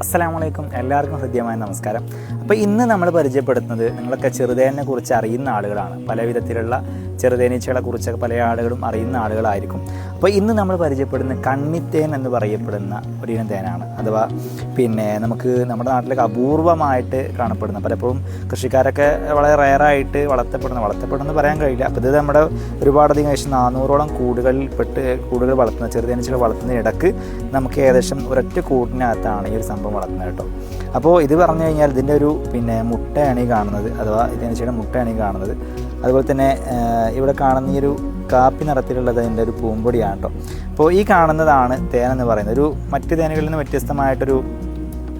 അസ്സലാമലൈക്കും. എല്ലാവർക്കും ഹൃദ്യമായ നമസ്കാരം. അപ്പോൾ ഇന്ന് നമ്മൾ പരിചയപ്പെടുത്തുന്നത് നിങ്ങളൊക്കെ ചെറുതേനെ കുറിച്ച് അറിയുന്ന ആളുകളാണ്. പല വിധത്തിലുള്ള ചെറുതേനീച്ചകളെ കുറിച്ചൊക്കെ പല ആളുകളും അറിയുന്ന ആളുകളായിരിക്കും. അപ്പോൾ ഇന്ന് നമ്മൾ പരിചയപ്പെടുന്ന കണ്ണിത്തേൻ എന്ന് പറയപ്പെടുന്ന ഒരു ഇനം തേനാണ് അഥവാ പിന്നെ നമുക്ക് നമ്മുടെ നാട്ടിലൊക്കെ അപൂർവമായിട്ട് കാണപ്പെടുന്ന പലപ്പോഴും കൃഷിക്കാരൊക്കെ വളരെ റയറായിട്ട് വളർത്തപ്പെടുന്ന വളർത്തപ്പെടുന്ന പറയാൻ കഴിയില്ല. അപ്പോൾ ഇത് നമ്മുടെ ഒരുപാടധികം ഏകദേശം നാനൂറോളം കൂടുകളിൽ പെട്ട് കൂടുകൾ വളർത്തുന്ന ചെറുതേനീച്ചകൾ വളർത്തുന്നതിനിടക്ക് നമുക്ക് ഏകദേശം ഒരൊറ്റ കൂട്ടിനകത്താണ് ഈ ഒരു സംഭവം വളർത്തുന്നത് കേട്ടോ. അപ്പോൾ ഇത് പറഞ്ഞു കഴിഞ്ഞാൽ ഇതിന്റെ ഒരു പിന്നെ മുട്ടയാണ് ഈ കാണുന്നത്. അഥവാ തേനീച്ചയുടെ മുട്ടയാണ് ഈ കാണുന്നത്. അതുപോലെ തന്നെ ഇവിടെ കാണുന്ന ഈ ഒരു കാപ്പി നിറത്തിലുള്ളത് അതിന്റെ ഒരു പൂമ്പൊടിയാണ് കേട്ടോ അപ്പോൾ ഈ കാണുന്നതാണ് തേൻ എന്ന് പറയുന്നത്. ഒരു മറ്റ് തേനുകളിൽ നിന്ന് വ്യത്യസ്തമായിട്ടൊരു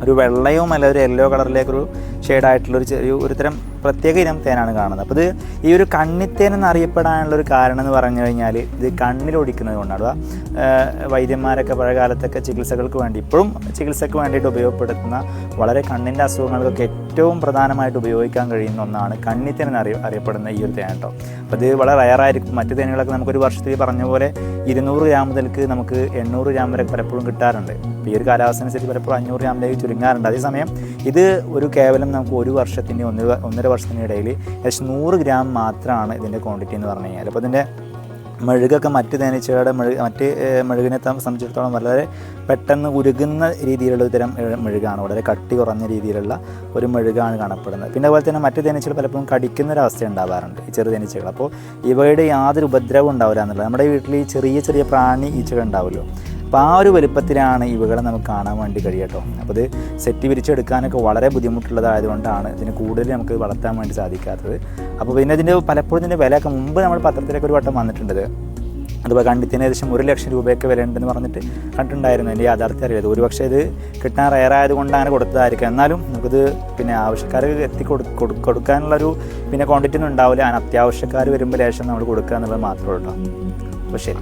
ഒരു വെള്ളയും അല്ല ഒരു യെല്ലോ കളറിലേക്കൊരു ഷെയ്ഡായിട്ടുള്ള ഒരു ചെറിയ ഒരു തരം പ്രത്യേക ഇനം തേനാണ് കാണുന്നത്. അപ്പോൾ ഇത് ഈ ഒരു കണ്ണിത്തേൻ എന്നറിയപ്പെടാനുള്ള ഒരു കാരണം എന്ന് പറഞ്ഞു കഴിഞ്ഞാൽ ഇത് കണ്ണിലൊടിക്കുന്നത് കൊണ്ടാണ് വൈദ്യന്മാരൊക്കെ പഴയകാലത്തൊക്കെ ചികിത്സകൾക്ക് വേണ്ടി ഇപ്പോഴും ചികിത്സക്ക് വേണ്ടിയിട്ട് ഉപയോഗപ്പെടുത്തുന്ന വളരെ കണ്ണിന്റെ അസുഖങ്ങൾക്കൊക്കെ ഏറ്റവും പ്രധാനമായിട്ട് ഉപയോഗിക്കാൻ കഴിയുന്ന ഒന്നാണ് കണ്ണിത്തേൻ എന്നറിയ അറിയപ്പെടുന്ന ഈ ഒരു തേൻ കേട്ടോ. അപ്പോൾ ഇത് വളരെ റയറായിരിക്കും. മറ്റു തേനുകളൊക്കെ നമുക്കൊരു വർഷത്തിൽ പറഞ്ഞ പോലെ ഇരുന്നൂറ് ഗ്രാം മുതൽക്ക് നമുക്ക് എണ്ണൂറ് ഗ്രാം വരെ പലപ്പോഴും കിട്ടാറുണ്ട്. ഈ ഒരു കാലാവസ്ഥ അനുസരിച്ച് പലപ്പോഴും അഞ്ഞൂറ് ഗ്രാമിലേക്ക് ചുരുങ്ങാറുണ്ട്. അതേസമയം ഇത് ഒരു കേവലം നമുക്ക് ഒരു വർഷത്തിന്റെ ഒന്ന് ഒന്നര വർഷത്തിന്റെ ഇടയിൽ ഏകദേശം നൂറ് ഗ്രാം മാത്രമാണ് ഇതിന്റെ ക്വാണ്ടിറ്റി എന്ന് പറഞ്ഞു കഴിഞ്ഞാൽ. അപ്പോൾ ഇതിന്റെ മെഴുകൊക്കെ മറ്റ് തേനീച്ചകളുടെ മെഴുക മറ്റ് മെഴുകിനെ സംബന്ധിച്ചിടത്തോളം വളരെ പെട്ടെന്ന് ഉരുകുന്ന രീതിയിലുള്ള തരം മെഴുകാണ്. വളരെ കട്ടി കുറഞ്ഞ രീതിയിലുള്ള ഒരു മെഴുകാണ് കാണപ്പെടുന്നത്. പിന്നെ അതുപോലെ തന്നെ മറ്റ് തേനീച്ചകൾ പലപ്പോഴും കടിക്കുന്ന ഒരു അവസ്ഥ ഉണ്ടാവാറുണ്ട് ഈ ചെറു തേനീച്ചകൾ. അപ്പോൾ ഇവയുടെ യാതൊരു ഉപദ്രവം ഉണ്ടാവില്ല എന്നുള്ളത്. നമ്മുടെ വീട്ടിൽ ഈ ചെറിയ ചെറിയ പ്രാണി ഈച്ചകൾ ഉണ്ടാവുമല്ലോ. അപ്പോൾ ആ ഒരു വലുപ്പത്തിലാണ് ഇവകളെ നമുക്ക് കാണാൻ വേണ്ടി കഴിയട്ടോ അപ്പോൾ ഇത് സെറ്റ് വിരിച്ചെടുക്കാനൊക്കെ വളരെ ബുദ്ധിമുട്ടുള്ളതായതുകൊണ്ടാണ് ഇതിന് കൂടുതൽ നമുക്ക് വളർത്താൻ വേണ്ടി സാധിക്കാത്തത്. അപ്പോൾ പിന്നെ ഇതിന്റെ പലപ്പോഴും ഇതിന്റെ വിലയൊക്കെ മുമ്പ് നമ്മൾ പത്രത്തിലൊക്കെ ഒരു വട്ടം വന്നിട്ടുണ്ട്. അതുപോലെ കണ്ടിത്തിന് ഏകദേശം ഒരു ലക്ഷം രൂപയൊക്കെ വില ഉണ്ടെന്ന് പറഞ്ഞിട്ട് കണ്ടിട്ടുണ്ടായിരുന്നു എന്റെ യാഥാർത്ഥ്യം അറിയാതെ. ഒരു പക്ഷേ ഇത് കിട്ടാൻ റയറായത് കൊണ്ട് അങ്ങനെ കൊടുത്തതായിരിക്കും. എന്നാലും നമുക്കിത് പിന്നെ ആവശ്യക്കാർക്ക് എത്തി കൊടു കൊടു- കൊടുക്കാനുള്ളൊരു പിന്നെ ക്വാണ്ടിറ്റി ഒന്നും ഉണ്ടാവില്ല. അത്യാവശ്യക്കാർ വരുമ്പോൾ ലേശം നമ്മൾ കൊടുക്കുക എന്നുള്ളത് മാത്രമേ ഉള്ളൂ അപ്പോൾ ശരി.